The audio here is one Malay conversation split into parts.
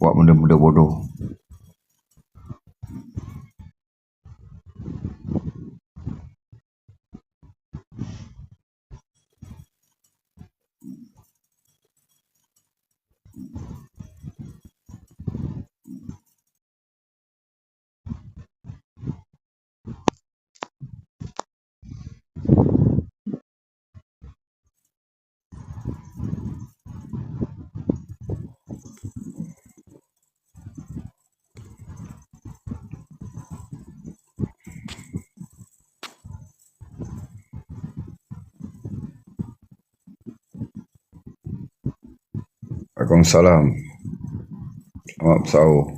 buat benda-benda bodoh. Waalaikumsalam. Selamat bersahur.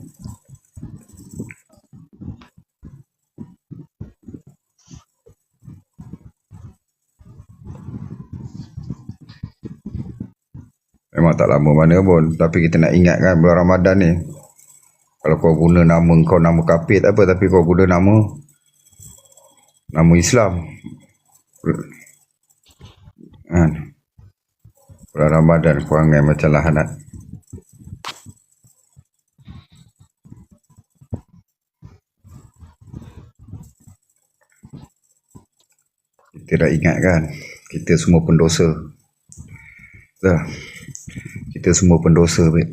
Memang tak lama mana pun. Tapi kita nak ingat kan bulan Ramadan ni. Kalau kau guna nama kau nama kafir tak apa. Tapi kau guna nama nama Islam. Kan? Bulan Ramadan perangai macam lahanat. Kita dah ingat kan. Kita semua pendosa. Dah. Kita semua pendosa, babe.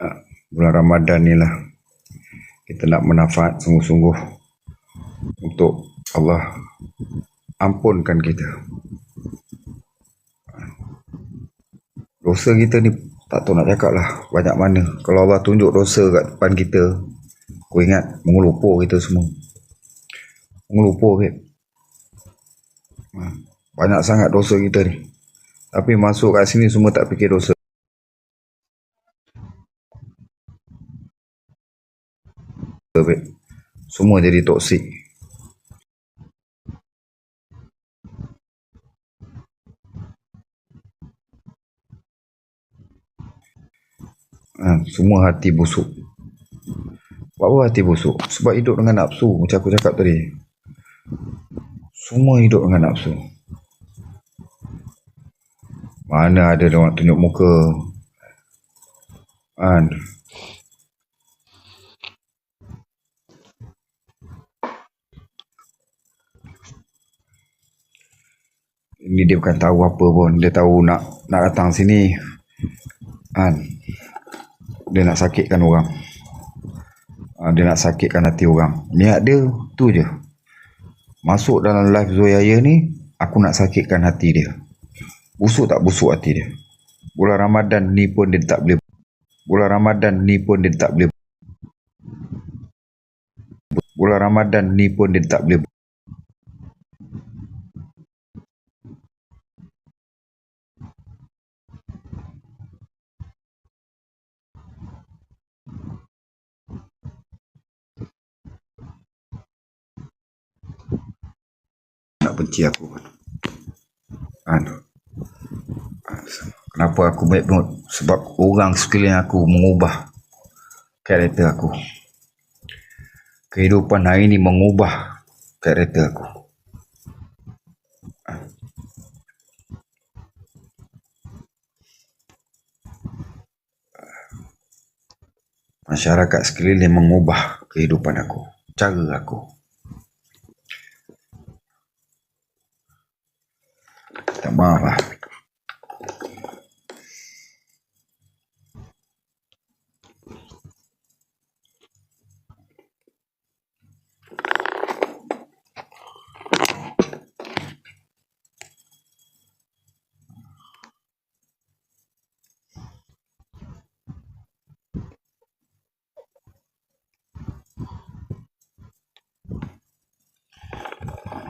Ah, Bulan Ramadan ni lah. Kita nak menafat sungguh-sungguh. Untuk Allah ampunkan kita. Dosa kita ni tak tahu nak cakap lah banyak mana. Kalau Allah tunjuk dosa kat depan kita, kau ingat mengelupur kita semua. Mengelupur, babe. Ha, Banyak sangat dosa kita ni. Tapi masuk kat sini semua tak fikir dosa. Semua jadi toksik. Ha, semua hati busuk. Buat apa hati busuk? Sebab hidup dengan nafsu macam aku cakap tadi. Semua hidup dengan nafsu. Mana ada orang tunjuk muka. Kan? Ini dia bukan tahu apa pun. Dia tahu nak nak datang sini. Kan? Dia nak sakitkan orang. Ah, Dia nak sakitkan hati orang. Niat dia tu je. Masuk dalam live Zoyaya ni, aku nak sakitkan hati dia. Busuk tak busuk hati dia. Bulan Ramadan ni pun dia tak boleh. Bulan Ramadan ni pun dia tak boleh. Bulan Ramadan ni pun dia tak boleh. Benci aku. Kan? Kenapa aku baik mood? Sebab orang sekeliling aku mengubah karakter aku. Kehidupan hari ini mengubah karakter aku. Masyarakat sekeliling mengubah kehidupan aku. Cara aku.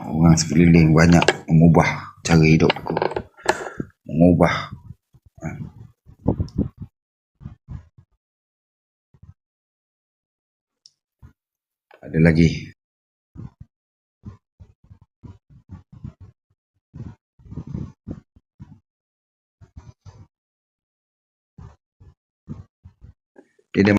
Orang sekeliling banyak mengubah cara hidup Mengubah. Ada lagi. Dia